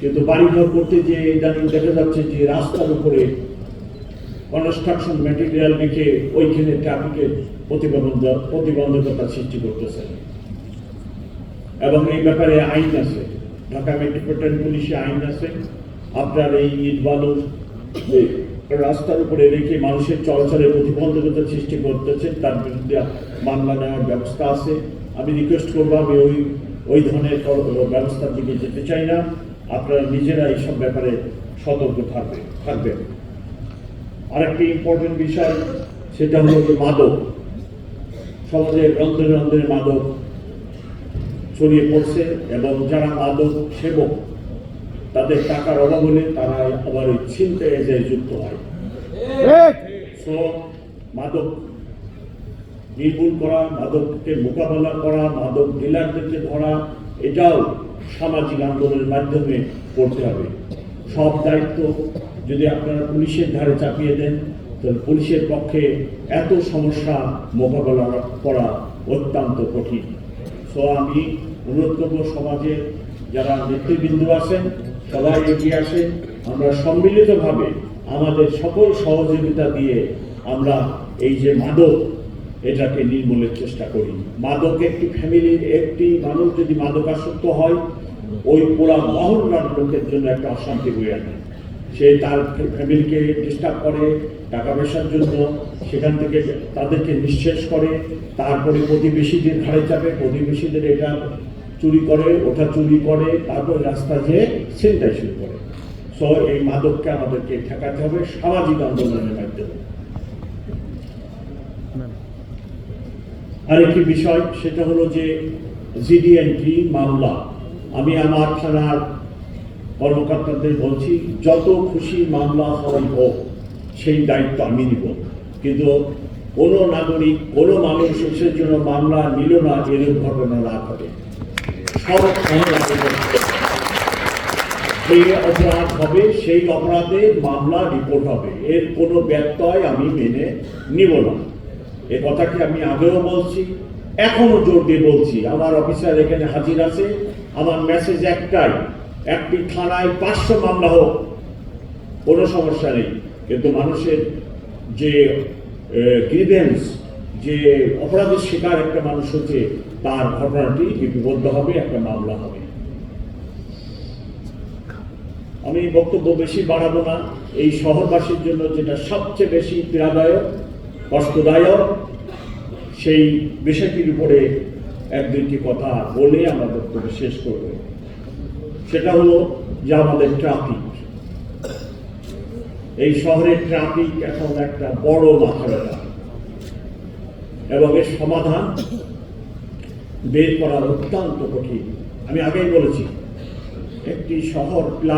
কিন্তু বাড়িঘর করতে যে ইদানিং দেখা যাচ্ছে যে রাস্তার উপরে কনস্ট্রাকশন ম্যাটেরিয়াল রেখে ওইখানে ট্রাফিকের প্রতিবন্ধক প্রতিবন্ধকতা সৃষ্টি করতেছে। এবং এই ব্যাপারে আইন আছে। ঢাকা মেট্রোপলিটন পুলিশে আইন আছে। আপনার এই ইট বালুর রাস্তার উপরে রেখে মানুষের চলাচলের প্রতিবন্ধকতা সৃষ্টি করতেছে, তার বিরুদ্ধে মামলা নেওয়ার ব্যবস্থা আছে। আমি রিকোয়েস্ট করব, আমি ওই ওই ধরনের ব্যবস্থার দিকে যেতে চাই না। আপনারা নিজেরা এইসব ব্যাপারে সতর্ক থাকবে থাকবেন। আরেকটি ইম্পর্টেন্ট বিষয় সেটা হলো যে মাদক। সমাজে রন্ধ্রে রন্ধ্রে মাদক ছড়িয়ে পড়ছে এবং যারা মাদক সেবক তাদের টাকার অভাব হলে তারা আবার ওই ছিনতাই এজে যুক্ত হয়। সো মাদক নির্মূল করা মাদককে মোকাবেলা করা মাদক ডিলারদেরকে ধরা এটাও সামাজিক আন্দোলনের মাধ্যমে করতে হবে। সব দায়িত্ব যদি আপনারা পুলিশের ধারে চাপিয়ে দেন, তাহলে পুলিশের পক্ষে এত সমস্যা মোকাবেলা করা অত্যন্ত কঠিন। সো আমি অনুরোধ করব সমাজে যারা নেতৃবৃন্দ আছেন, সবাই এগিয়ে আসেন। আমরা সম্মিলিতভাবে আমাদের সকল সহযোগিতা দিয়ে আমরা এই যে মাদক এটাকে নির্মূলের চেষ্টা করি। মাদক একটি ফ্যামিলির একটি মানুষ যদি মাদকাসক্ত হয়, ওই পুরা মহল্লার লোকের জন্য একটা অশান্তি বয়ে আনে। সে তার ফ্যামিলিকে ডিস্টার্ব করে, টাকা পয়সার জন্য সেখান থেকে তাদেরকে নিঃশেষ করে, তারপরে প্রতিবেশীদের ঘাড়ে চাপে, প্রতিবেশীদের এটা চুরি করে, ওটা চুরি করে, তারপর রাস্তা যেয়ে ছিনতাই শুরু করে। সো এই মাদককে আমাদেরকে ঠেকাতে হবে সামাজিক আন্দোলনের মাধ্যমে। আরেকটি বিষয়, সেটা হলো যে জিডিএনটি মামলা। আমি আমার থানার কর্মকর্তাদের বলছি, যত খুশি মামলা হয় হোক, সেই দায়িত্ব আমি নিব। কিন্তু কোনো নাগরিক, কোনো মানুষ এসের জন্য মামলা নিল না এরূপ ঘটনা না ঘটে। সব মামলা অপরাধ হবে, সেই অপরাধে মামলা রিপোর্ট হবে। এর কোনো ব্যত্যয় আমি মেনে নিব না। এ কথাটি আমি আগেও বলছি, এখনও জোর দিয়ে বলছি। আমার অফিসার এখানে হাজির আছে। আমার মেসেজ একটাই, একটি থানায় পাঁচশো মামলা হোক, কোনো সমস্যা নেই। কিন্তু মানুষের যে গ্রিভেন্স যে অপরাধের শিকার একটা মানুষ হচ্ছে, তার ঘটনাটি লিপিবদ্ধ হবে, একটা মামলা হবে। আমি বক্তব্য বেশি বাড়াবো না। এই শহরবাসীর জন্য যেটা সবচেয়ে বেশি পীড়াদায়ক কষ্টদায়ক। সেই বিষয়টির উপরে এক দুইটি কথা বলে আমরা বক্তব্য শেষ করব। সেটা হলো যে আমাদের ট্রাফিক। এই শহরের ট্রাফিক এখন একটা বড় মাথা ব্যথা এবং এর সমাধান বের করা অত্যন্ত কঠিন। আমি আগেই বলেছি, একটি শহর